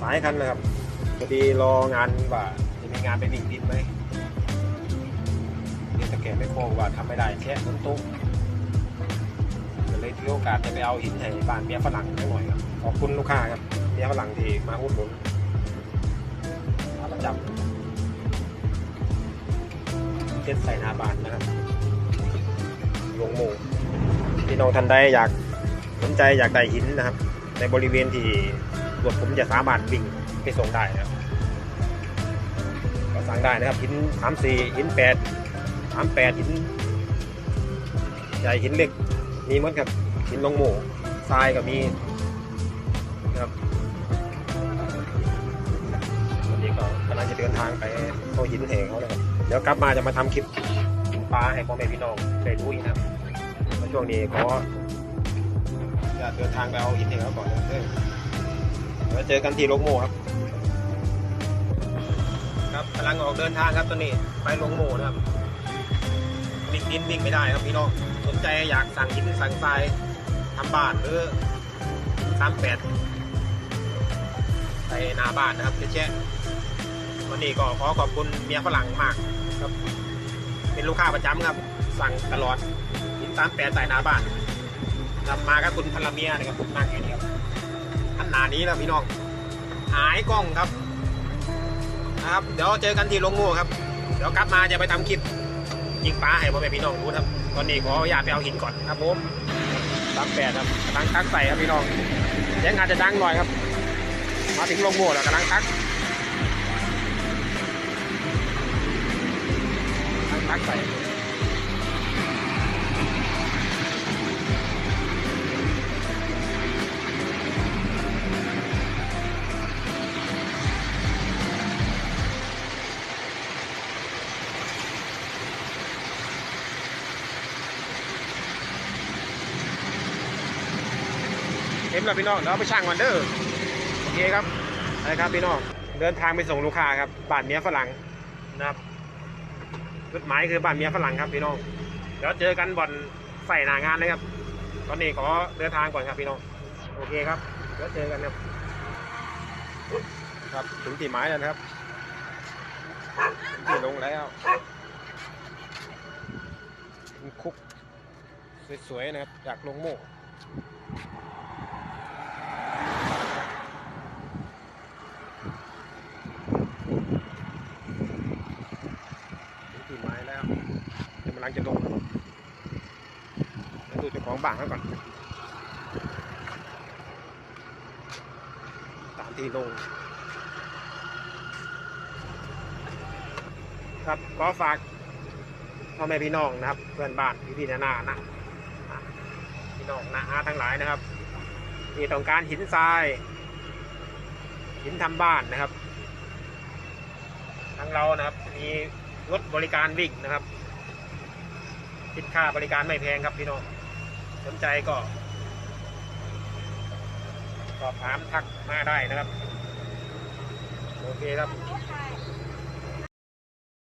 สายคันนะครับพอดีรองานว่าจะมีงานไปวิ่งดินไหมนี่ตะแกรงไม่โค้งว่าทำไม่ได้แค่ต้นตุ้มก็เลยถือโอกาสจะไปเอาหินให้บ้านเมียฝรั่งหน่อยครับขอบคุณลูกค้าครับเมียฝรั่งที่มาอุดหนุนมาประจำเจ็ดใส่หน้าบ้านนะครับลงหมูพี่น้องท่านใดอยากสนใจอยากได้หินนะครับ ในบริเวณที่ รถผมจะสามารถวิ่งไปส่งได้นะครับก็สั่งได้นะครับหินสามสี่หินแปดสามแปดหินใหญ่หินเล็กมีหมดครับหินลงโม่ทรายก็มีนะครับวันนี้ก็กำลังจะเดินทางไปเอาหินเหงเขาเลยครับเดี๋ยวกลับมาจะมาทำคลิปปลาให้พ่อแม่พี่น้องได้ดูอีกนะครับช่วงนี้ขอจะเดินทางไปเอาหินเหวก่อนนะครับเออ เดี๋ยวเจอกันที่ลงโมครับ ครับกำลังออกเดินทางครับตอนนี้ไปลงโมนะครับวิ่งดินวิ่งไม่ได้ครับพี่น้องสนใจอยากสั่งหินสั่งทรายทำบ้านหรือสามแปดไปนาบ้านนะครับเจ๊แจ๊ะวันนี้ก็ขอขอบคุณเมียฝรั่งมากครับ เป็นลูกค้าประจำครับ สั่งตลอดหินสามแปดใส่นาบ้านนำมากับคุณพลเมียนะครับนั่งอยู่นี่ครับ นหนานี้นะพี่น้อง หายกล้องครับ นะครับ เดี๋ยวเจอกันที่ลงโม่ครับ เดี๋ยวกลับมาจะไปทำคลิปยิงปลาให้พ่อแม่พี่น้องดูครับ ตอนนี้ขออนุญาตไปเอาหินก่อนครับผมสามแปดครับกำลังทักใส่ครับพี่น้องเสียงอาจจะดังหน่อยครับ มาถึงลงโม่แล้วกำลังทักกำลังทักใส่ เต็มแล้วพี่น้องเดี๋ยวเอาไปช่างก่อนเด้อโอเคครับไปครับพี่น้องเดินทางไปส่งลูกค้าครับบ้านเมียฝรั่งนะครับจุดหมายคือบ้านเมียฝรั่งครับพี่น้องเดี๋ยวเจอกันบ่อนใส่หนางานเลยครับตอนนี้ขอเดินทางก่อนครับพี่น้องโอเคครับเดี๋ยวเจอกันครับครับถึงที่หมายแล้วนะครับที่ลงแล้วคุกสวยๆนะครับจากลงโม่ ถึงที่ไม้แล้วเดี๋ยวกำลังจะลงดูเจ้าของบ้านเขาก่อน ตามที่ลง ครับก็ฝากพ่อแม่พี่น้องนะครับ เพื่อนบ้านพี่พี่ๆนานานะพี่น้องนาอาทั้งหลายนะครับที่ต้องการหินทราย หินทำบ้านนะครับ ทางเรานะครับมีรถบริการวิ่งนะครับ คิดค่าบริการไม่แพงครับพี่น้อง สนใจก็ สอบถามทักมาได้นะครับ โอเคครับ